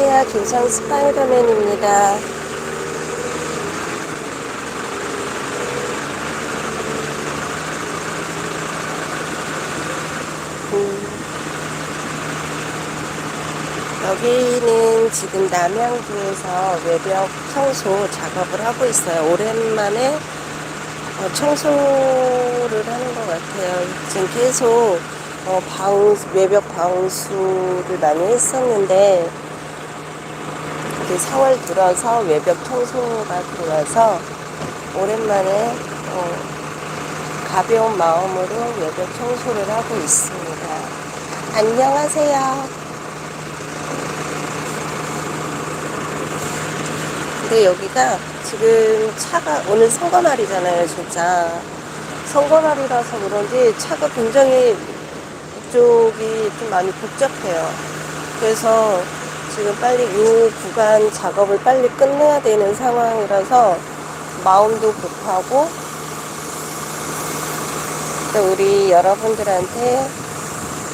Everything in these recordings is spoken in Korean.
안녕하세요. 조선 스파이더맨입니다. 음, 여기는 지금 남양주에서 외벽 청소 작업을 하고 있어요. 오랜만에 어, 청소를 하는 것 같아요. 지금 계속 어, 바운스, 외벽 바운스를 많이 했었는데 이렇게 4월 들어서 외벽 청소가 들어와서 오랜만에 어, 가벼운 마음으로 외벽 청소를 하고 있습니다. 안녕하세요. 근데 여기가 지금 차가 오늘 선거날이잖아요, 진짜. 선거날이라서 그런지 차가 굉장히 이쪽이 좀 많이 복잡해요. 그래서 지금 빨리 이 구간 작업을 빨리 끝내야 되는 상황이라서 마음도 급하고 또 우리 여러분들한테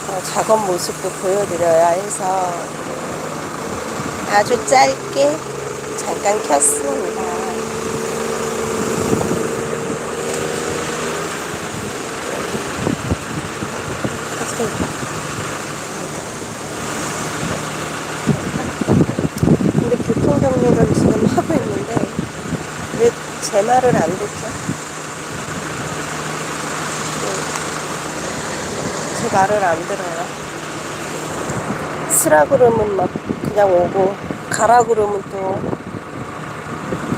어, 작업 모습도 보여드려야 해서 아주 짧게 잠깐 켰습니다. 근데 교통정리를 지금 하고 있는데 왜 제 말을 안 듣죠? 네. 제 말을 안 들어요. 쓰라 그러면 막 그냥 오고 가라 그러면 또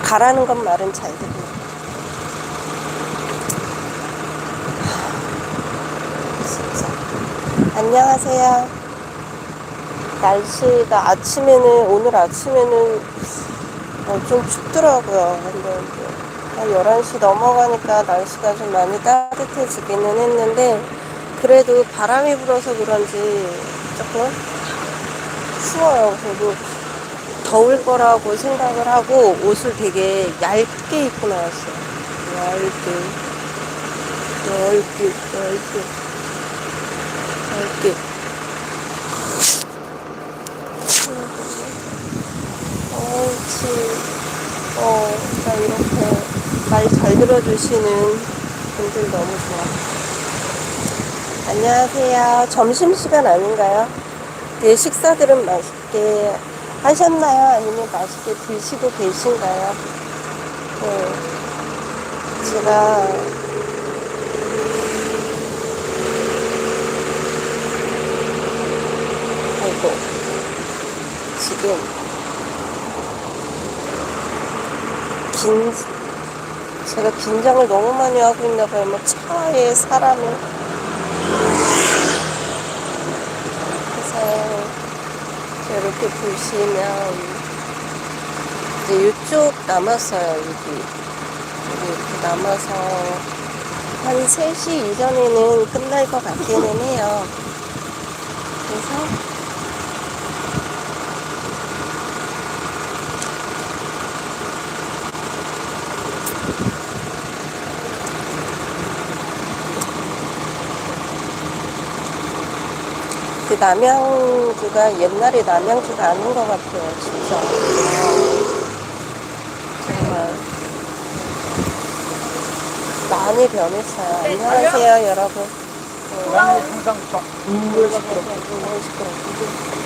가라는 건 말은 잘 듣고 진짜 안녕하세요 날씨가 아침에는 오늘 아침에는 어, 좀 춥더라고요 근데 한 11시 넘어가니까 날씨가 좀 많이 따뜻해지기는 했는데 그래도 바람이 불어서 그런지 조금 추워요 그래도 더울 거라고 생각을 하고 옷을 되게 얇게 입고 나왔어요. 얇게. 얇게, 얇게. 얇게. 옳지. 어, 나 이렇게 말 잘 들어주시는 분들 너무 좋아. 안녕하세요. 점심시간 아닌가요? 네, 식사들은 맛있게 하셨나요? 아니면 맛있게 드시고 계신가요? 네. 제가 아이고 지금 긴 제가 긴장을 너무 많이 하고 있나 봐요. 뭐 차에 사람을 그래서 이렇게 보시면 이제 이쪽 남았어요 여기. 여기 이렇게 남아서 한 3시 이전에는 끝날 것 같기는 해요. 그래서 그 남양주가 옛날에 남양주가 아닌 것 같아요, 진짜. 정말. 많이 변했어요. 안녕하세요, 여러분. 어, 나는 항상 막 너무 시끄럽고, 너무 시끄럽고.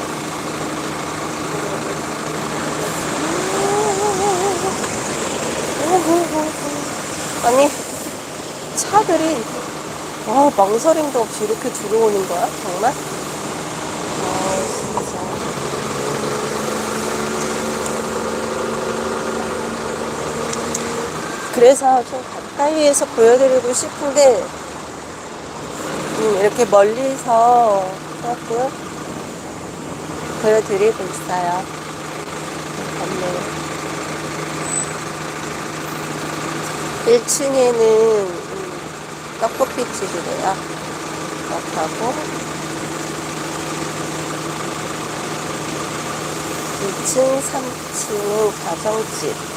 아니, 차들이, 와, 망설임도 없이 이렇게 들어오는 거야? 정말? 아, 진짜. 그래서 좀 가까이에서 보여드리고 싶은데, 음, 이렇게 멀리서 조금 보여드리고 있어요. 건물. 1층에는 음, 떡볶이 집이래요. 떡하고 2층, 3층은 가정집.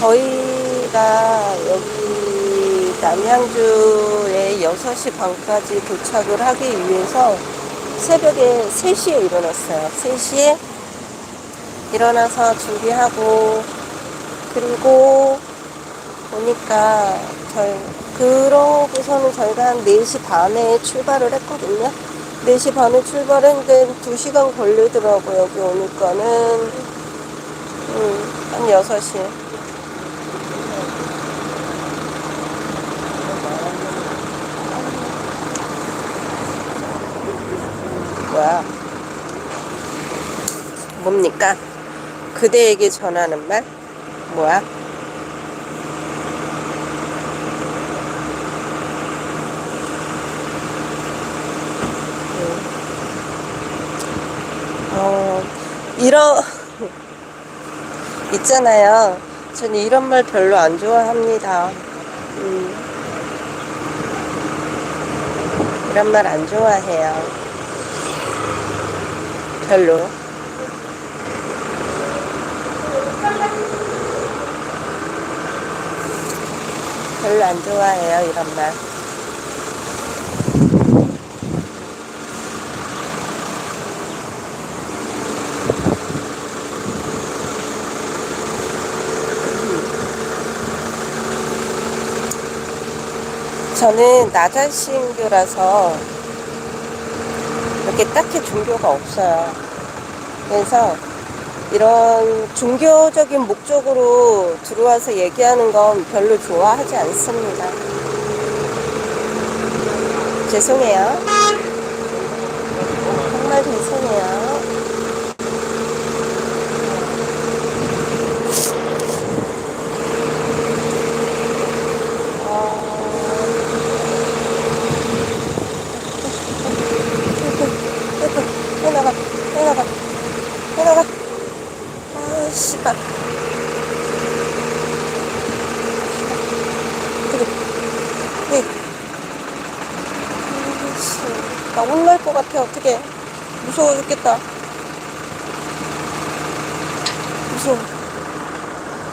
저희가 여기 남양주에 6시 반까지 도착을 하기 위해서 새벽에 3시에 일어났어요. 3시에 일어나서 준비하고 그리고 보니까 저희 그러고서는 저희가 한 4시 반에 출발을 했거든요. 4시 반에 출발했는데 2시간 걸리더라고요. 여기 오니까는 음, 한 6시. 뭡니까? 그대에게 전하는 말? 뭐야? 어, 이런, 있잖아요. 저는 이런 말 별로 안 좋아합니다. 음, 이런 말 안 좋아해요. 별로. 별로 안 좋아해요, 이런 말. 저는 나자신교라서 이렇게 딱히 종교가 없어요. 그래서 이런 종교적인 목적으로 들어와서 얘기하는 건 별로 좋아하지 않습니다. 죄송해요. 정말 죄송해요. 해나가, 해나가, 해나가. 아, 씨발. 그래, 네. 아이씨, 나 혼날 것 같아, 어떡해. 무서워 죽겠다. 무서워.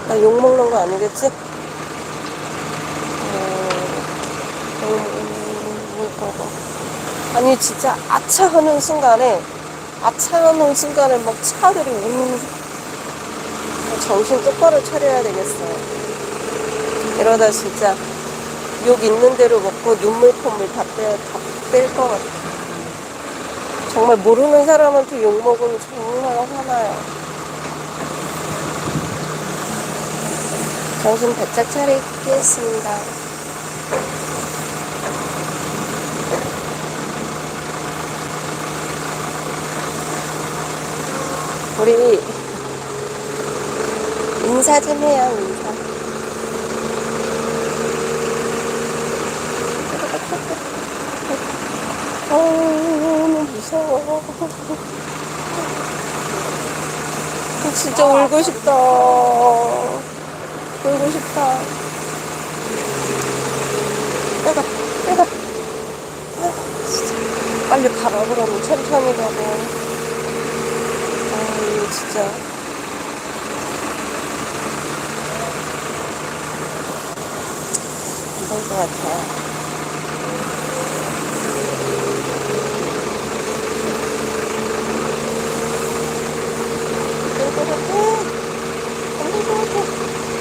나 욕 먹는 거 아니겠지? 어, 어, 아니 진짜 아차 하는 순간에 아차 하는 순간에 막 차들이 오는 정신 똑바로 차려야 되겠어요 이러다 진짜 욕 있는 대로 먹고 눈물 콧물 다 뺄 것 같아 정말 모르는 사람한테 욕 먹으면 정말 화나요. 정신 바짝 차리겠습니다. 우리 인사 좀 해요, 인사. 어, 너 무 무서워. 진짜 울고 싶다. 울고 싶다. 내가, 내가. 진짜. 빨리 가라, 그러면 천천히 가고. 아유, 진짜. 것 같아요.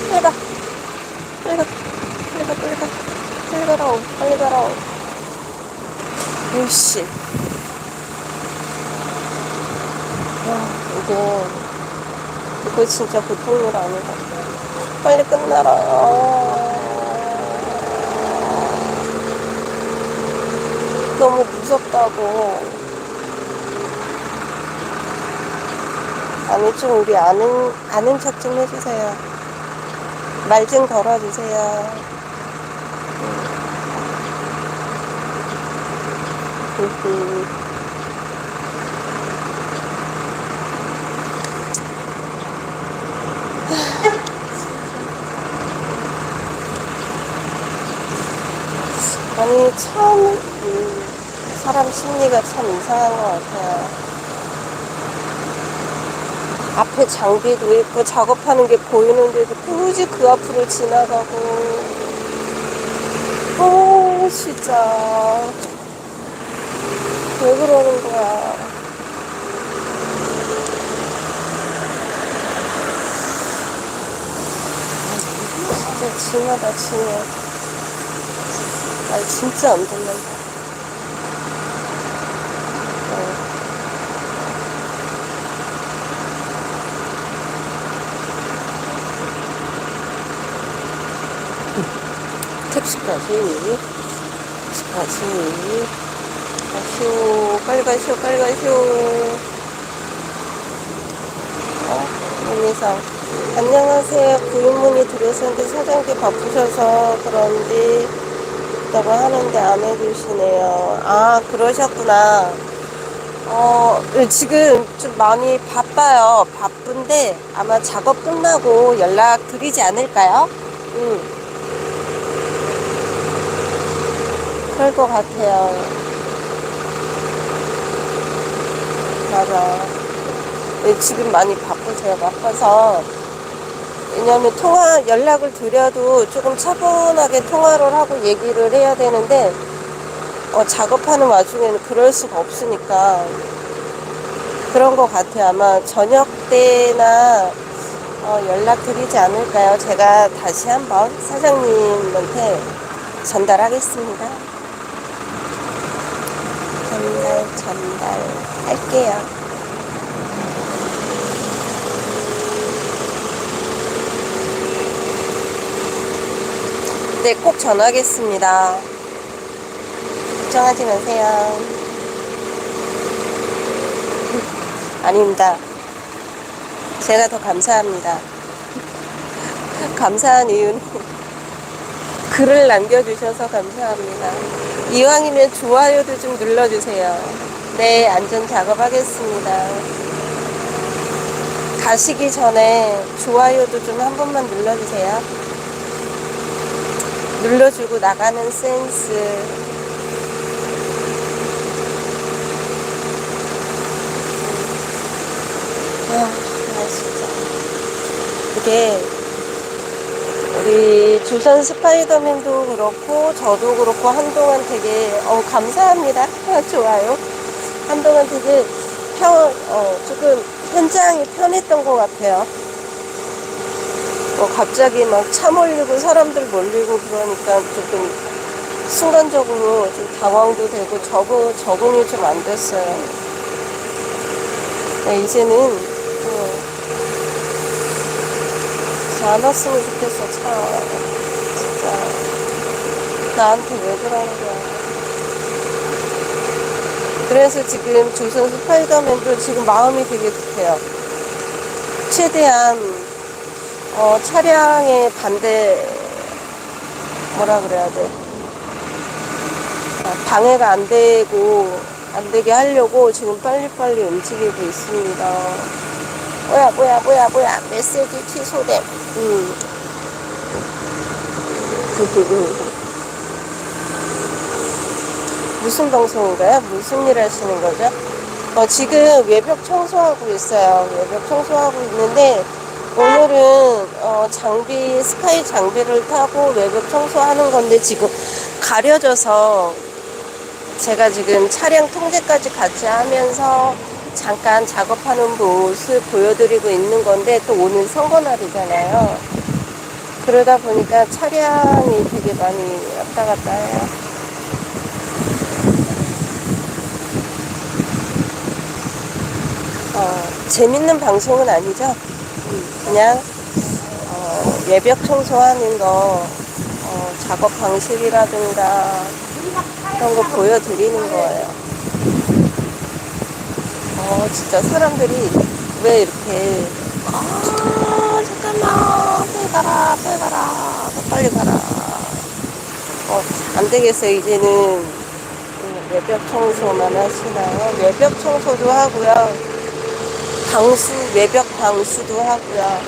빨리 가. 빨리 가. 빨리 가, 빨리 가. 빨리 가라, 빨리 가라. 으씨. 와, 이게, 이거 진짜 보통 일 아니다. 빨리 끝나라. 아. 너무 무섭다고. 아니, 좀 우리 아는, 아는 척 좀 해주세요. 말 좀 걸어주세요. 아니 참 음, 사람 심리가 참 이상한 것 같아요. 앞에 장비도 있고 작업하는 게 보이는데도 굳이 그 앞으로 지나가고 어 진짜 그왜 그러는 거야? 진짜 징하다, 징해. 말 진짜 안 듣는다. 어. 택시까지, 택시까지. 가쇼, 빨리 가쇼, 빨리 가쇼. 어, 윤미상. 안녕하세요. 구인문이 들어오셨는데 사장님 바쁘셔서 그런지 있다고 하는데 안 해주시네요. 아, 그러셨구나. 어, 지금 좀 많이 바빠요. 바쁜데 아마 작업 끝나고 연락 드리지 않을까요? 응. 그럴 것 같아요. 맞아. 네, 지금 많이 바쁘세요. 바빠서. 왜냐하면 통화, 연락을 드려도 조금 차분하게 통화를 하고 얘기를 해야 되는데, 어, 작업하는 와중에는 그럴 수가 없으니까. 그런 것 같아요. 아마 저녁 때나 어, 연락 드리지 않을까요? 제가 다시 한번 사장님한테 전달하겠습니다. 전달, 전달 할게요. 네, 꼭 전화하겠습니다. 걱정하지 마세요. 아닙니다. 제가 더 감사합니다. 감사한 이유는 글을 남겨주셔서 감사합니다. 이왕이면 좋아요도 좀 눌러주세요. 네, 안전 작업하겠습니다. 가시기 전에 좋아요도 좀 한 번만 눌러주세요. 눌러주고 나가는 센스. 아, 아 진짜. 이게 우리 조선 스파이더맨도 그렇고 저도 그렇고 한동안 되게 어, 감사합니다. 아, 좋아요. 한동안 되게 편, 어, 조금 현장이 편했던 것 같아요. 어, 갑자기 막 차 몰리고 사람들 몰리고 그러니까 조금 순간적으로 좀 당황도 되고 적응, 적응이 좀 안 됐어요. 네, 이제는 어, 안 왔으면 좋겠어, 차. 진짜. 나한테 왜 그러는 거야. 그래서 지금 조선 스파이더맨도 지금 마음이 되게 급해요. 최대한, 어, 차량의 반대, 뭐라 그래야 돼. 아, 방해가 안 되고, 안 되게 하려고 지금 빨리빨리 움직이고 있습니다. 뭐야 뭐야 뭐야 뭐야 메시지 취소됨 음. 무슨 방송인가요? 무슨 일 하시는 거죠? 어, 지금 외벽 청소하고 있어요. 외벽 청소하고 있는데 오늘은 어, 장비 스카이 장비를 타고 외벽 청소하는 건데 지금 가려져서 제가 지금 차량 통제까지 같이 하면서 잠깐 작업하는 모습 보여드리고 있는 건데 또 오늘 선거날이잖아요. 그러다 보니까 차량이 되게 많이 왔다 갔다 해요. 어, 재밌는 방송은 아니죠. 음, 그냥 어, 외벽 청소하는 거 어, 작업 방식이라든가 그런 거 보여드리는 거예요. 어, 진짜 사람들이 왜 이렇게, 아, 잠깐만, 빨리 가라, 빨리 가라, 너 빨리 가라. 어, 안 되겠어요. 이제는 음, 외벽 청소만 하시나요? 외벽 청소도 하고요. 방수, 외벽 방수도 하고요.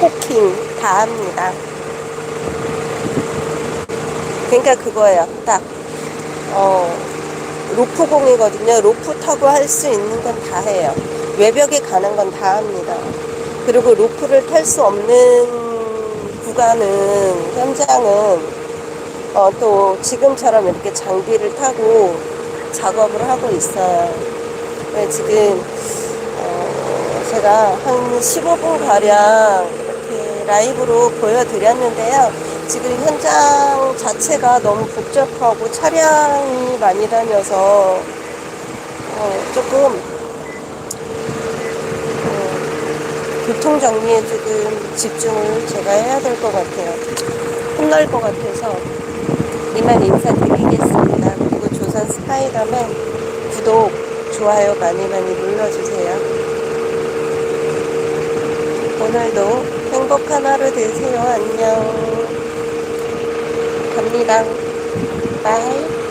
코킹 다 합니다. 그러니까 그거예요. 딱, 어, 로프공이거든요. 로프 타고 할 수 있는 건 다 해요. 외벽에 가는 건 다 합니다. 그리고 로프를 탈 수 없는 구간은, 현장은, 어, 또 지금처럼 이렇게 장비를 타고 작업을 하고 있어요. 네, 지금 어, 제가 한 15분 가량 이렇게 라이브로 보여드렸는데요. 지금 현장 자체가 너무 복잡하고 차량이 많이 다녀서 어, 조금 어, 교통 정리에 조금 집중을 제가 해야 될 것 같아요. 혼날 것 같아서 이만 인사드리겠습니다. 그리고 조선 스파이더맨 구독, 좋아요 많이 많이 눌러주세요. 오늘도 행복한 하루 되세요. 안녕. 갑니다. 바이.